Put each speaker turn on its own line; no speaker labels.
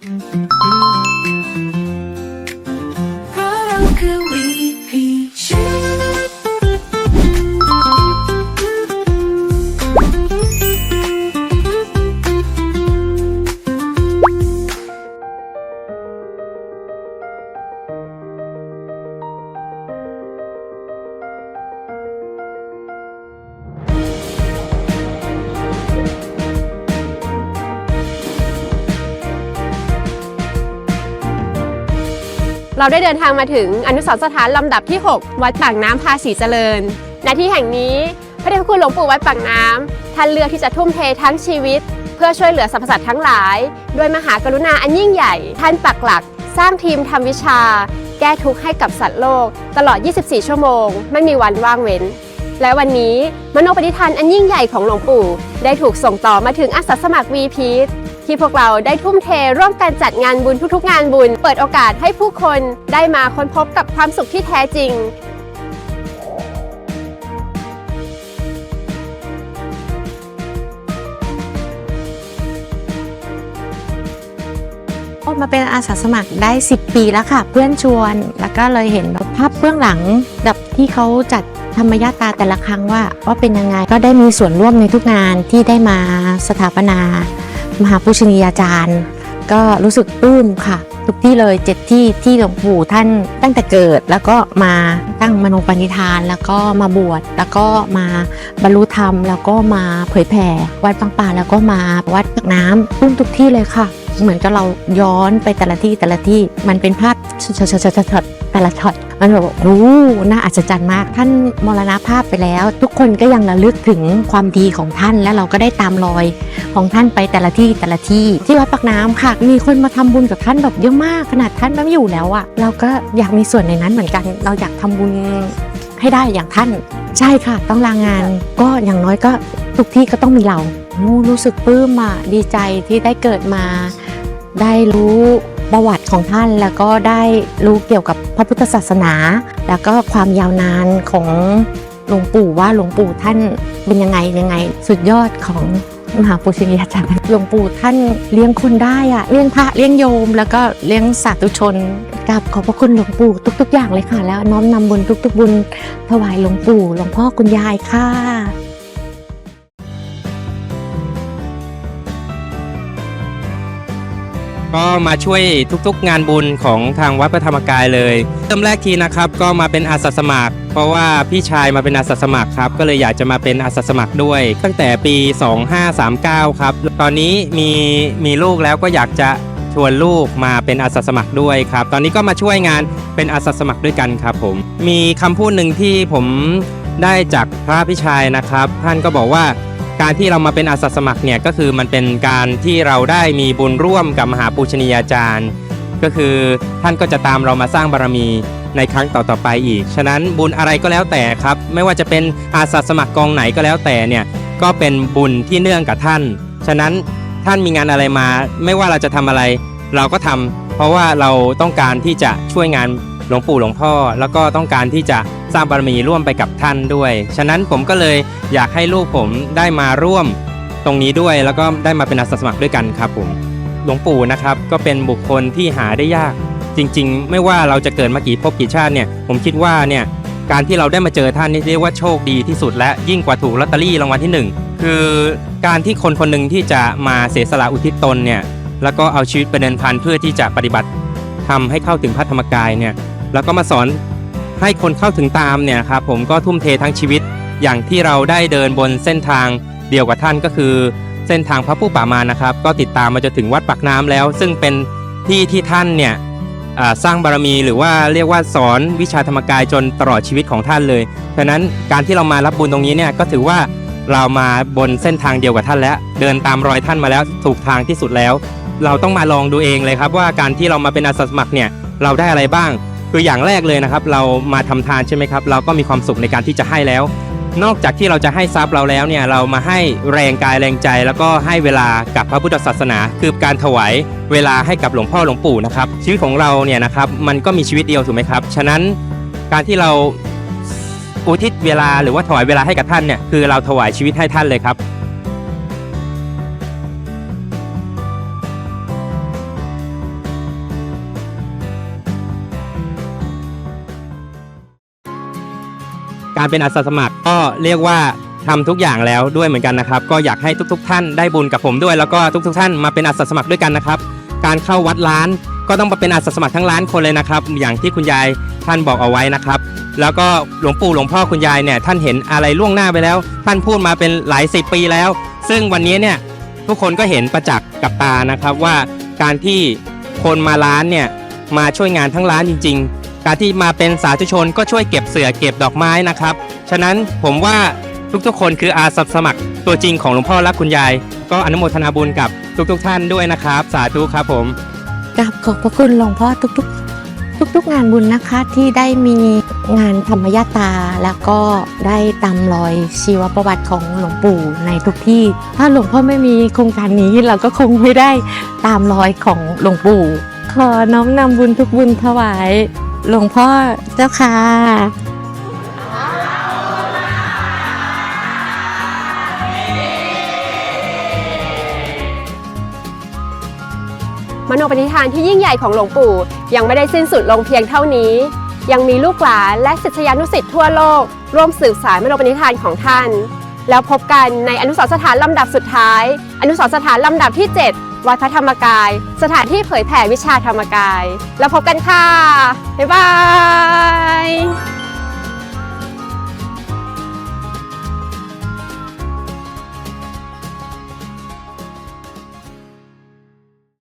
Thank you. เรา
ได้เดินทางมาถึงอนุสรณ์สถานลำดับที่ 6 วัดปากน้ำภาษีเจริญณที่แห่งนี้พระเดชพระคุณหลวงปู่วัดปากน้ำท่านเลือกที่จะทุ่มเททั้งชีวิต เพื่อช่วยเหลือสรรพสัตว์ทั้งหลาย ด้วยมหากรุณาอันยิ่งใหญ่ ท่านปักหลัก สร้างทีมทำวิชา แก้ทุกข์ให้กับสัตว์โลก ตลอด 24 ชั่วโมง ไม่มีวันว่างเว้น และวันนี้มโนปณิธานอันยิ่งใหญ่ของหลวงปู่ ได้ถูกส่งต่อมาถึงอาสาสมัคร VP ที่ ที่พวกเราได้ทุ่มเทร่วมกันจัดงานบุญทุกๆ งานบุญ เปิดโอกาสให้ผู้คนได้มาค้นพบกับความสุขที่แท้จริง
มาเป็นอาสาสมัครได้ 10 ปีแล้วค่ะ เพื่อนชวน แล้วก็เลยเห็นภาพเบื้องหลังแบบที่เขาจัดธรรมยาตาแต่ละครั้งว่าว่าเป็นยังไงก็ได้มีส่วนร่วมในทุกงานที่ได้มาสถาปนา มหาปุชนียาจารย์ ก็รู้สึกปลื้มค่ะ ทุกที่เลยเจ็ดที่ที่หลวงปู่ท่านตั้งแต่เกิด แล้วก็มาตั้งมโนปณิธาน แล้วก็มาบวชแล้วก็มาบรรลุธรรม แล้วก็มาเผยแผ่วัดบางป่าแล้วก็มาวัดปากน้ำปลื้มทุกที่เลยค่ะ เหมือนกับเราย้อนไปแต่ละที่แต่ละที่มันเป็นภาพช็อตช็อตช็อตช็อตแต่ละช็อต มันแบบโอ้น่าอัศจรรย์มาก ท่านมรณภาพไปแล้ว ทุกคนก็ยังระลึกถึงความดีของท่านและเราก็ได้ตามรอยของท่านไปแต่ละที่แต่ละที่ที่วัดปากน้ำค่ะ มีคนมาทำบุญกับท่านแบบเยอะมากขนาดท่านไม่อยู่แล้วอะเราก็อยากมีส่วนในนั้นเหมือนกัน เราอยากทำบุญให้ได้อย่างท่าน ใช่ค่ะ ต้องลางานก็อย่างน้อยก็ทุกที่ก็ต้องมีเราโอ้รู้สึกปลื้มอะดีใจที่ได้เกิดมา ได้รู้ประวัติ ของท่านแล้วก็ได้รู้เกี่ยวกับพระพุทธศาสนา แล้วก็ความยาวนานของหลวงปู่ว่าหลวงปู่ท่านเป็นยังไงยังไง สุดยอดของมหาปุชนียาจารย์หลวงปู่ท่านเลี้ยงคนได้อะเลี้ยงพระเลี้ยงโยม แล้วก็เลี้ยงสาธุชนกราบขอบพระคุณหลวงปู่ทุก ๆ อย่างเลยค่ะ แล้วน้อมนำบุญทุก ๆ บุญถวายหลวงปู่หลวงพ่อคุณยายค่ะ
ก็มาช่วยทุกๆงานบุญของทางวัดพระธรรมกายเลยเริ่มแรกทีนะครับ ก็มาเป็นอาสาสมัคร เพราะว่าพี่ชายมาเป็นอาสาสมัครครับก็เลยอยากจะมาเป็นอาสาสมัครด้วย ตั้งแต่ปี 2539 ครับ ตอนนี้มีมีลูกแล้วก็อยากจะชวนลูกมาเป็นอาสาสมัครด้วยครับ ตอนนี้ก็มาช่วยงานเป็นอาสาสมัครด้วยกันครับผมมีคำพูดหนึ่งที่ผมได้จากพระพี่ชายนะครับ ท่านก็บอกว่า การที่เรามาเป็นอาสาสมัครเนี่ยก็คือมันเป็นการที่เราได้มีบุญร่วมกับมหาปูชนียาจารย์ ก็คือท่านก็จะตามเรามาสร้างบารมีในครั้งต่อๆไปอีก ฉะนั้นบุญอะไรก็แล้วแต่ครับ ไม่ว่าจะเป็นอาสาสมัครกองไหนก็แล้วแต่เนี่ยก็เป็นบุญที่เนื่องกับท่าน ฉะนั้นท่านมีงานอะไรมา ไม่ว่าเราจะทำอะไร เราก็ทำเพราะว่าเราต้องการที่จะช่วยงาน หลวงปู่หลวงพ่อ แล้วก็ต้องการที่จะสร้างบารมีร่วมไปกับท่านด้วย ฉะนั้นผมก็เลยอยากให้ลูกผมได้มาร่วมตรงนี้ด้วย แล้วก็ได้มาเป็นอาสาสมัครด้วยกันครับผมหลวงปู่นะครับก็เป็นบุคคลที่หาได้ยาก จริง ๆ ไม่ว่าเราจะเกิดมากี่ภพกี่ชาติเนี่ยผมคิดว่าเนี่ยการที่เราได้มาเจอท่านนี่เรียกว่าโชคดีที่สุดและยิ่งกว่าถูกลอตเตอรี่รางวัลที่หนึ่งคือการที่คนคนหนึ่งที่จะมาเสียสละอุทิศตนเนี่ยแล้วก็เอาชีวิตไปเดินพันเพื่อที่จะปฏิบัติทำให้เข้าถึงพระธรรมกายเนี่ย แล้วก็มาสอนให้คนเข้าถึงตามเนี่ยครับผมก็ทุ่มเททั้งชีวิต อย่างที่เราได้เดินบนเส้นทางเดียวกับท่านก็คือ เส้นทางพระผู้ป่ามานะครับ ก็ติดตามมาจนถึงวัดปากน้ำแล้ว ซึ่งเป็นที่ที่ท่านเนี่ยสร้างบารมีหรือว่าเรียกว่าสอนวิชาธรรมกายจนตลอดชีวิตของท่านเลยฉะนั้นการที่เรามารับบุญตรงนี้เนี่ยก็ถือว่าเรามาบนเส้นทางเดียวกับท่านแล้ว เดินตามรอยท่านมาแล้วถูกทางที่สุดแล้ว เราต้องมาลองดูเองเลยครับว่าการที่เรามาเป็นอาสาสมัครเนี่ยเราได้อะไรบ้าง คืออย่างแรกเลยนะครับ เรามาทำทานใช่ไหมครับ เราก็มีความสุขในการที่จะให้แล้ว นอกจากที่เราจะให้ทรัพย์เราแล้วเนี่ยเรามาให้แรงกายแรงใจ แล้วก็ให้เวลากับพระพุทธศาสนา คือการถวายเวลาให้กับหลวงพ่อหลวงปู่นะครับชีวิตของเราเนี่ยนะครับมันก็มีชีวิตเดียวถูกไหมครับ ฉะนั้นการที่เราอุทิศเวลาหรือว่าถวายเวลาให้กับท่านเนี่ยคือเราถวายชีวิตให้ท่านเลยครับ การเป็นอาสาสมัครก็เรียกว่าทำทุกอย่างแล้วด้วยเหมือนกันนะครับ ก็อยากให้ทุก ๆ ท่านได้บุญกับผมด้วย แล้วก็ทุก ๆ ท่านมาเป็นอาสาสมัครด้วยกันนะครับ การเข้าวัดล้านก็ต้องมาเป็นอาสาสมัครทั้งล้านคนเลยนะครับ อย่างที่คุณยายท่านบอกเอาไว้นะครับ แล้วก็หลวงปู่หลวงพ่อคุณยายเนี่ยท่านเห็นอะไรล่วงหน้าไปแล้ว ท่านพูดมาเป็นหลายสิบปีแล้ว ซึ่งวันนี้เนี่ยทุกคนก็เห็นประจักษ์กับตานะครับว่าการที่คนมาร้านเนี่ยมาช่วยงานทั้งร้านจริง ๆ การที่มาเป็นสาธุชนก็ช่วยเก็บเสือเก็บดอกไม้นะครับ ฉะนั้นผมว่าทุกๆ คนคืออาสาสมัครตัวจริงของหลวงพ่อและคุณยาย ก็อนุโมทนาบุญกับทุกๆ ท่านด้วยนะครับ สาธุครับผม
กราบขอบพระคุณหลวงพ่อทุกๆ ทุกๆ งานบุญนะคะที่ได้มีงานธรรมยาตา แล้วก็ได้ตามรอยชีวประวัติของหลวงปู่ในทุกที่ ถ้าหลวงพ่อไม่มีโครงการนี้เราก็คงไม่ได้ตามรอยของหลวงปู่ ขอน้อมนำบุญทุกบุญถวาย หลวงพ่อเจ้าค่ะ
มโนปณิธานที่ยิ่งใหญ่ของหลวงปู่ยังไม่ได้สิ้นสุดลงเพียงเท่านี้ ยังมีลูกหลานและศิษยานุศิษย์ทั่วโลก ร่วมสืบสารมโนปณิธานของท่าน แล้วพบกันในอนุสรสถานลำดับสุดท้าย อนุสรสถานลำดับที่ 7 วัดพระธรรมกาย สถานที่เผยแผ่วิชาธรรมกาย แล้วพบกันค่ะ บ๊ายบาย